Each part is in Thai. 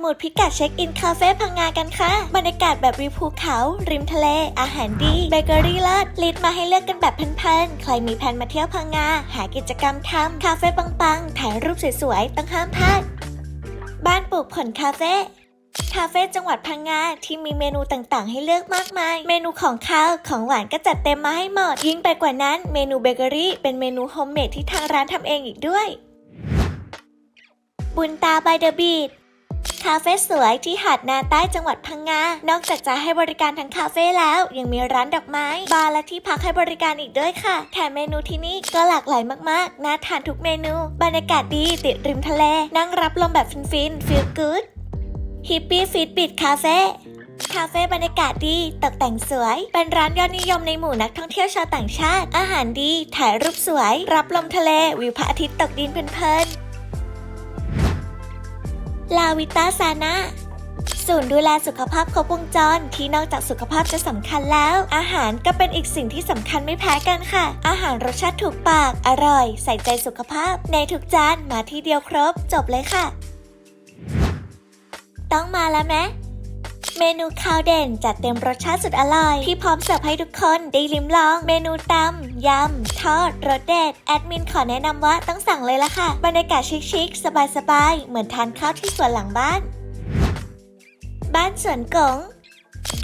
หมุดพิกัดเช็คอินคาเฟ่พังงากันค่ะ บรรยากาศแบบวิวภูเขา ริมทะเล อาหารดี เบเกอรี่เลิศลิสต์มาให้เลือกกันแบบเพลินๆ ใครมีแผนมาเที่ยวพังงา หากิจกรรมทำคาเฟ่ปังๆ ถ่ายรูปสวยๆ ต้องห้ามพลาด บ้านปลูกผลคาเฟ่คาเฟ่จังหวัดพังงาที่มีเมนูต่างๆ ให้เลือกมากมาย เมนูของข้าวของหวานก็จัดเต็มมาให้หมด ยิ่งไปกว่านั้นเมนูเบเกอรี่เป็นเมนูโฮมเมดที่ทางร้านทำเองอีกด้วย บุญตาบายเดอะบีด คาเฟ่สวยที่หาดนาใต้จังหวัดพังงา นอกจากจะให้บริการทั้งคาเฟ่แล้ว ยังมีร้านดอกไม้ บาร์และที่พักให้บริการอีกด้วยค่ะ แถมเมนูที่นี่ก็หลากหลายมากๆ น่าทานทุกเมนู บรรยากาศดีติดริมทะเล นั่งรับลมแบบฟินๆฟีลกู๊ดฮิปปี้ฟีดบิดคาเฟ่คาเฟ่บรรยากาศดี ตกแต่งสวย เป็นร้านยอดนิยมในหมู่นักท่องเที่ยวชาวต่างชาติ อาหารดี ถ่ายรูปสวย รับลมทะเล วิวพระอาทิตย์ตกดินเพลิน ลาวิต้าซานะศูนย์ดูแลสุขภาพครบวงจรที่นอกจากสุขภาพจะสำคัญแล้ว อาหารก็เป็นอีกสิ่งที่สำคัญไม่แพ้กันค่ะ อาหารรสชาติถูกปาก อร่อย ใส่ใจสุขภาพ ในทุกจานมาที่เดียวครบ จบเลยค่ะ ต้องมาแล้วไหม เมนูข้าวเด่นจัดเต็มรสชาติสุดอร่อย ที่พร้อมเสิร์ฟให้ทุกคนได้ลิ้มลอง เมนูตำยำ ทอดรสเด็ด แอดมินขอแนะนำว่าต้องสั่งเลยละค่ะ บรรยากาศชิคๆสบายๆ เหมือนทานข้าวที่สวนหลังบ้าน บ้านสวนกง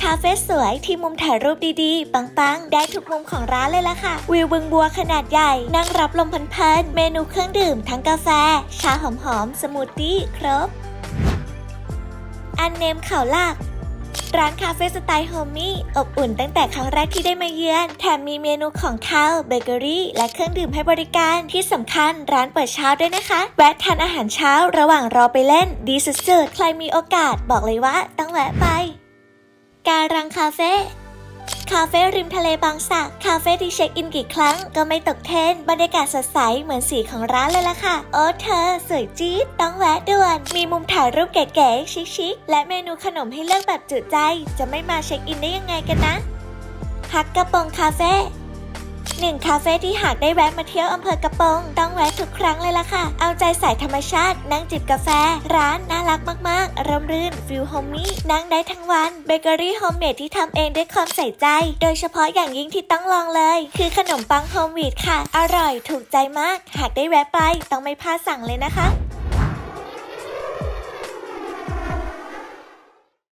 คาเฟ่สวยที่มุมถ่ายรูปดีๆ ปังๆ ได้ทุกมุมของร้านเลยละค่ะ วิวบึงบัวขนาดใหญ่ นั่งรับลมเพลินๆ เมนูเครื่องดื่มทั้งกาแฟ ชาหอมๆ สมูทตี้ ครบ อันเนมเขาลัก ร้านคาเฟ่สไตล์โฮมมี่อบอุ่นตั้งแต่ครั้งแรกที่ได้มาเยือน แถมมีเมนูของข้าวเบเกอรี่และเครื่องดื่มให้บริการที่สำคัญร้านเปิดเช้าด้วยนะคะ แวะทานอาหารเช้าระหว่างรอไปเล่น ดีสุดๆ ใครมีโอกาสบอกเลยว่าต้องแวะไป การังคาเฟ่ คาเฟ่ริมทะเลบางสักคาเฟ่ที่เช็คอินกี่ครั้งก็ไม่ตกเทรนบรรยากาศสดใสเหมือนสีของร้านเลยล่ะค่ะ โอ้เธอ สวยจี๊ดต้องแวะด่วน มีมุมถ่ายรูปเก๋ๆชิคๆและเมนูขนมให้เลือกแบบจุใจ จะไม่มาเช็คอินได้ยังไงกันนะฮักกระโปรงคาเฟ่ หนึ่งคาเฟ่ที่หากได้แวะมาเที่ยวอำเภอกระโปงต้องแวะทุกครั้งเลยล่ะค่ะ เอาใจสายธรรมชาตินั่งจิบกาแฟ ร้านน่ารักมากๆร่มรื่นฟิลโฮมมี่นั่งได้ทั้งวันเบเกอรี่โฮมเมดที่ทำเองด้วยความใส่ใจ โดยเฉพาะอย่างยิ่งที่ต้องลองเลย คือขนมปังโฮมวีดค่ะ อร่อยถูกใจมาก หากได้แวะไปต้องไม่พลาดสั่งเลยนะคะ